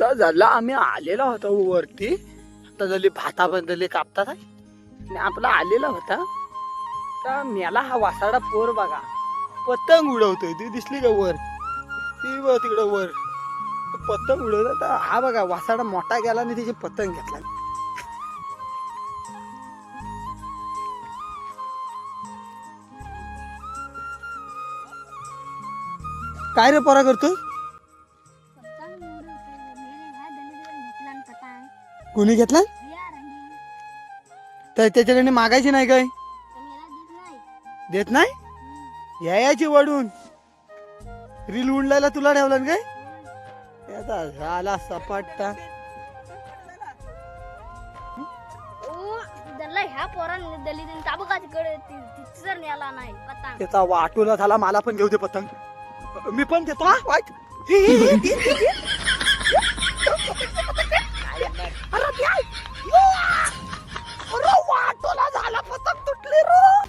तर झाला आम्ही आलेला होता वरती. आता झाली भाता बंदले कापतात आणि आपला आलेला होता. तर मेला हा वासाडा पोर बघा. पतंग उडवतोय ती दिसली का वर? ती बघ तिकडं वर. पतंग उडवला तर हा बघा वासाडा मोठा गेला आणि तिची पतंग घेतला. काय रे पोरा करतो कोणी घेतला? या तर त्याच्याकडे मागायची नाही काय? देत नाही. हम्म. यायची वडून. रील उडलायला तुला ठेवलं काय. याचा झाला सपाटा. त्याचा वाटोला झाला मला पण घेऊ दे पतंग. मी पण देतो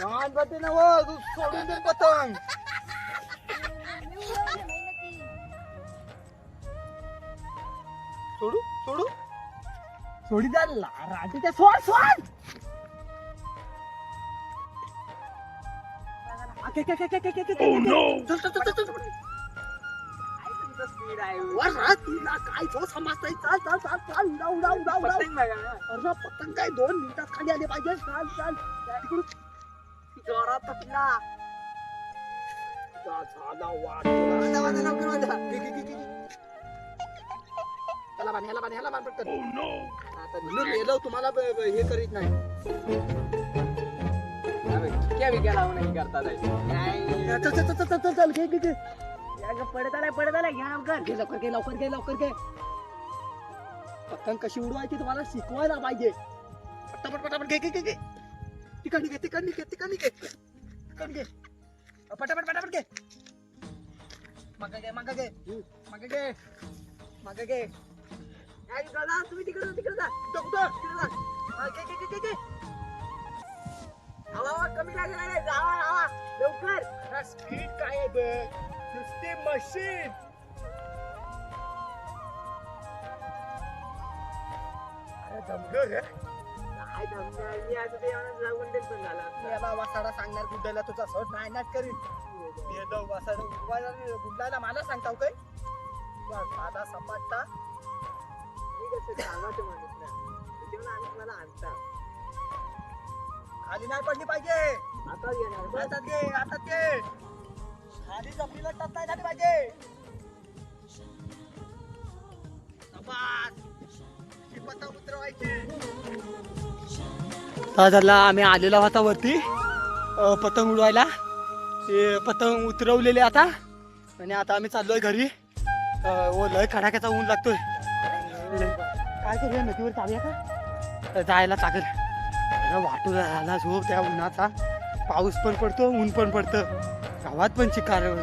लहान बघते ना वो, तू सोडून दे पतंग सोडू सोडू सोडी द्या राजाच्या सोड सोड. काय जो समजतंय? चल, चल, चल, चल, उडा, उडा, उडा, उडा. अरे, पतंग काय दोन मिनिटात खाली आले पाहिजे चाल चाल तिकडून. जोरात. जा, झाला वाट. वाजा, वाजा, लवकर घे. त्याला बांध, ह्याला बांध, ह्याला बांध पटकन. आता मी गेलो तुम्हाला ब- ब- हे करीत नाही. क्या भी क्या लावून नाही. करता चल चल चल चल चल चल घे घे घे. पडत आलाय पडत आलाय. घ्या लवकर. घे लवकर घे लवकर घे लवकर घे. पतंग कशी उडवायची तुम्हाला शिकवायला पाहिजे. पटापट पटापट घे घे घे घे. तिकडनी घे तिकडनी घे तिकडनी घे तिकडनी घे पटापट पटापट घे. मग घे मग घे. मग घे. मग घे. या, तुम्ही तिकडे तिकडे जा. कुठं तिकडे जा. घे घे घे घे घे. कमी लागेल नाही जावा आवा लवकर. स्पीड काय आहे बघ. नुसते मशीन अरे दमलो रे. काय मी आता ते पण झाला याला वासाडा सांगणार गुड्डायला तुझा सट नाही नाट करीन. वासाडा गुड्डायला मला सांगताव काय? तुझा साधा सपाटा मी कसं कामाचं माणूस ना त्याच्यामुळे आणता. खाली नाही पडली पाहिजे. आता आता घे आता घे. खाली जमिनीला टच नाही झाली झाला आम्ही आलेला होता वरती. पतंग उडवायला. ते पतंग उतरवलेले आता. आणि आता आम्ही चाललो आहे घरी ओ लय कडाक्याचा ऊन लागतोय. काय करूया नदीवर चालूया का? जायला लागेल. वाटू झाला झोप त्या उन्हाचा. पाऊस पण पडतो ऊन पण पडतं. गावात पण चिकार